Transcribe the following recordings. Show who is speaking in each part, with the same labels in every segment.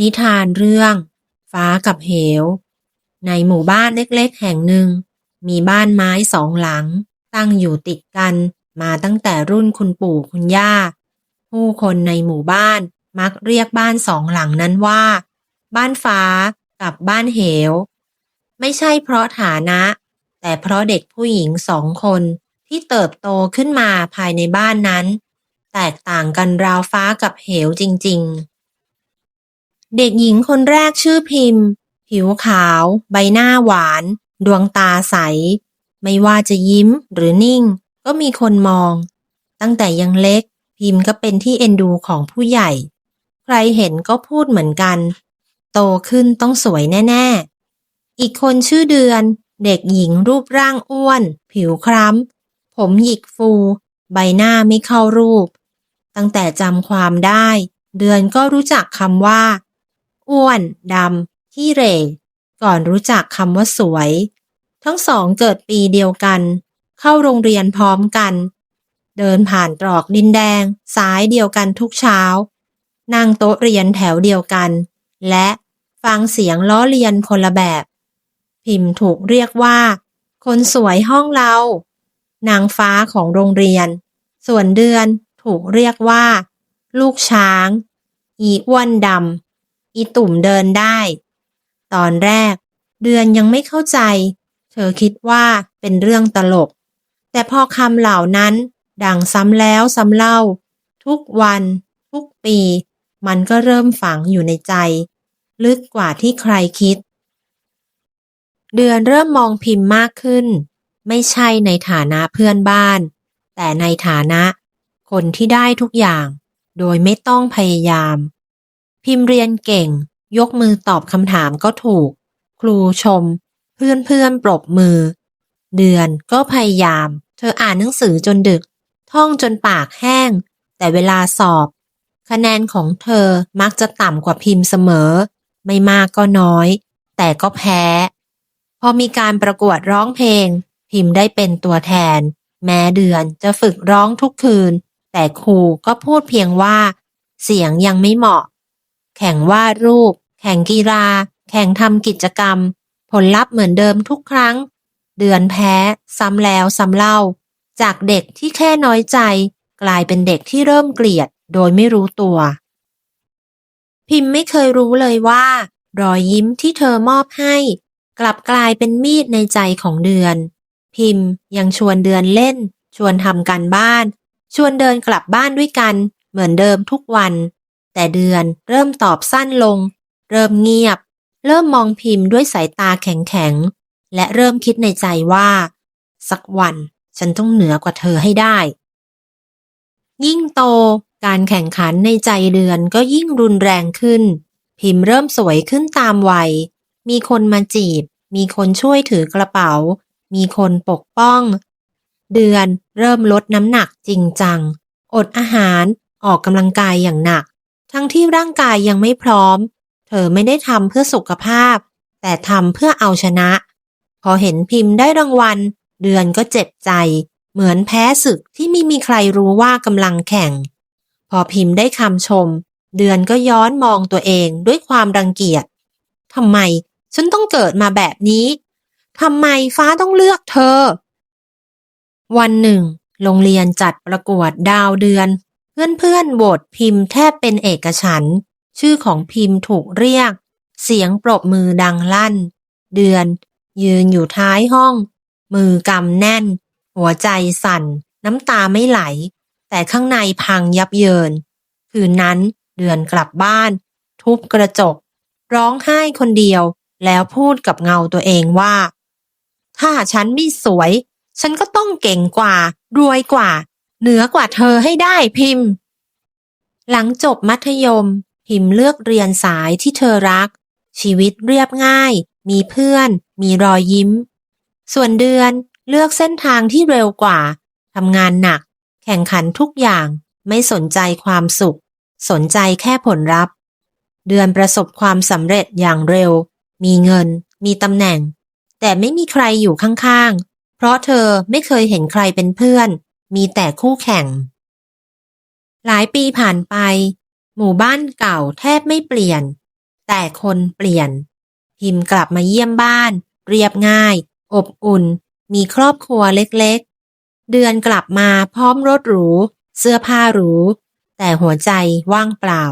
Speaker 1: นิทานเรื่อง ฟ้ากับเหว ในหมู่บ้านเล็กๆ แห่งหนึ่ง มีบ้านไม้สองหลัง ตั้งอยู่ติดกันมาตั้งแต่รุ่นคุณปู่คุณย่า ผู้คนในหมู่บ้านมักเรียกบ้านสองหลังนั้นว่า บ้านฟ้ากับบ้านเหว ไม่ใช่เพราะฐานะ แต่เพราะเด็กผู้หญิงสองคนที่เติบโตขึ้นมาภายในบ้านนั้น แตกต่างกันราวฟ้ากับเหวจริง ๆ เด็กหญิงคนแรกชื่อพิมพ์ ผิวขาว ใบหน้าหวาน ดวงตาใส ไม่ว่าจะยิ้มหรือนิ่ง ก็มีคนมอง ตั้งแต่ยังเล็ก พิมพ์ก็เป็นที่เอ็นดูของผู้ใหญ่ ใครเห็นก็พูดเหมือนกัน โตขึ้นต้องสวยแน่ ๆ อีกคนชื่อเดือน เด็กหญิงรูปร่างอ้วน ผิวคล้ำ ผมหยิกฟู ใบหน้าไม่เข้ารูป ตั้งแต่จำความได้ เดือนก็รู้จักคำว่า อ้วนดำขี้เหร่ ก่อนรู้จักคำว่าสวย ทั้งสองเกิดปีเดียวกัน เข้าโรงเรียนพร้อมกัน เดินผ่านตรอกดินแดง สายเดียวกันทุกเช้า นั่งโต๊ะเรียนแถวเดียวกัน และฟังเสียงล้อเลียนคนละแบบ พิมพ์ถูกเรียกว่า คนสวยห้องเรา นางฟ้าของโรงเรียน ส่วนเดือนถูกเรียกว่า ลูกช้าง อีอ้วนดำ อีตุ่มเดินได้ ตอนแรก เดือนยังไม่เข้าใจ เธอคิดว่าเป็นเรื่องตลก แต่พอคำเหล่านั้น ดังซ้ำแล้วซ้ำเล่า ทุกวัน ทุกปี มันก็เริ่มฝังอยู่ในใจ ลึกกว่าที่ใครคิด เดือนเริ่มมองพิมพ์มากขึ้น ไม่ใช่ในฐานะเพื่อนบ้าน แต่ในฐานะ คนที่ได้ทุกอย่าง โดยไม่ต้องพยายาม พิมพ์เรียนเก่ง ยกมือตอบคำถามก็ถูก ครูชม เพื่อนเพื่อนปรบมือ เดือนก็พยายาม เธออ่านหนังสือจนดึก ท่องจนปากแห้ง แต่เวลาสอบ คะแนนของเธอมักจะต่ำกว่าพิมพ์เสมอ ไม่มากก็น้อย แต่ก็แพ้ พอมีการประกวดร้องเพลง พิมพ์ได้เป็นตัวแทน แม้เดือนจะฝึกร้องทุกคืน แต่ครูก็พูดเพียงว่า เสียงยังไม่เหมาะ แข่งวาดรูป แข่งกีฬา แข่งทำกิจกรรม ผลลัพธ์เหมือนเดิมทุกครั้ง เดือนแพ้ ซ้ำแล้วซ้ำเล่า จากเด็กที่แค่น้อยใจ กลายเป็นเด็กที่เริ่มเกลียด โดยไม่รู้ตัว พิมพ์ไม่เคยรู้เลยว่า รอยยิ้มที่เธอมอบให้ กลับกลายเป็นมีดในใจของเดือน พิมพ์ยังชวนเดือนเล่น ชวนทำการบ้าน ชวนเดินกลับบ้านด้วยกัน เหมือนเดิมทุกวัน แต่เดือนเริ่มตอบสั้นลง เริ่มเงียบ เริ่มมองพิมพ์ด้วยสายตาแข็งๆ และเริ่มคิดในใจว่า สักวันฉันต้องเหนือกว่าเธอให้ได้ ยิ่งโตการแข่งขันในใจเดือนก็ยิ่งรุนแรงขึ้น พิมพ์เริ่มสวยขึ้นตามวัย มีคนมาจีบ มีคนช่วยถือกระเป๋า มีคนปกป้อง เดือนเริ่มลดน้ำหนักจริงจัง อดอาหารออกกำลังกายอย่างหนัก ทั้งที่ร่างกายยังไม่พร้อม เธอไม่ได้ทำเพื่อสุขภาพ แต่ทำเพื่อเอาชนะ พอเห็นพิมพ์ได้รางวัล เดือนก็เจ็บใจ เหมือนแพ้ศึกที่ไม่มีใครรู้ว่ากำลังแข่ง พอพิมพ์ได้คำชม เดือนก็ย้อนมองตัวเองด้วยความรังเกียจทำไม ฉันต้องเกิดมาแบบนี้ทำไมฟ้าต้องเลือกเธอ วันหนึ่ง โรงเรียนจัดประกวดดาวเดือน เพื่อนๆโหวตพิมพ์แทบเป็นเอกฉันชื่อของพิมพ์ถูกเรียก เสียงปรบมือดังลั่น เดือน ยืนอยู่ท้ายห้อง มือกำแน่น หัวใจสั่น น้ำตาไม่ไหล แต่ข้างในพังยับเยิน คืนนั้นเดือนกลับบ้าน ทุบกระจก ร้องไห้คนเดียว แล้วพูดกับเงาตัวเองว่า ถ้าฉันไม่สวย ฉันก็ต้องเก่งกว่า รวยกว่า เหนือกว่าเธอให้ได้พิมพ์ หลังจบมัธยม พิมพ์เลือกเรียนสายที่เธอรัก ชีวิตเรียบง่าย มีเพื่อน มีรอยยิ้ม ส่วนเดือนเลือกเส้นทางที่เร็วกว่าทำงานหนัก แข่งขันทุกอย่างไม่สนใจความสุข สนใจแค่ผลลัพธ์ เดือนประสบความสำเร็จอย่างเร็ว มีเงิน มีตำแหน่ง แต่ไม่มีใครอยู่ข้างๆ เพราะเธอไม่เคยเห็นใครเป็นเพื่อน มีแต่คู่แข่ง หลายปีผ่านไป หมู่บ้านเก่าแทบไม่เปลี่ยน แต่คนเปลี่ยน พิมพ์กลับมาเยี่ยมบ้าน เรียบง่าย อบอุ่น มีครอบครัวเล็กๆ เดือนกลับมาพร้อมรถหรู เสื้อผ้าหรู แต่หัวใจว่างเปล่า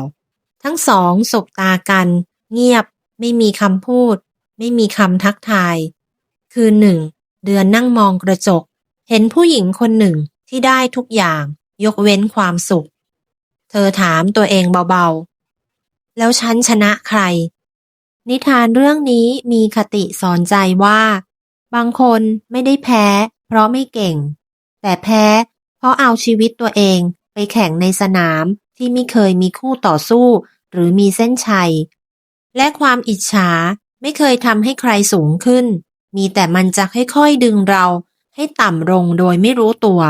Speaker 1: ทั้งสองสบตากัน เงียบ ไม่มีคำพูด ไม่มีคำทักทาย คืนหนึ่งเดือนนั่งมองกระจก เห็นผู้หญิงคนหนึ่ง ที่ได้ทุกอย่างยกเว้นความสุข เธอถามตัวเองเบาๆ แล้วฉันชนะใคร นิทานเรื่องนี้มีคติสอนใจว่า บางคนไม่ได้แพ้ เพราะไม่เก่ง แต่แพ้ เพราะเอาชีวิตตัวเองไปแข่งในสนามที่ไม่เคยมีคู่ต่อสู้ หรือมีเส้นชัย และความอิจฉาไม่เคยทำให้ใครสูงขึ้น มีแต่มันจะค่อยๆดึงเราให้ต่ำลงโดยไม่รู้ตัว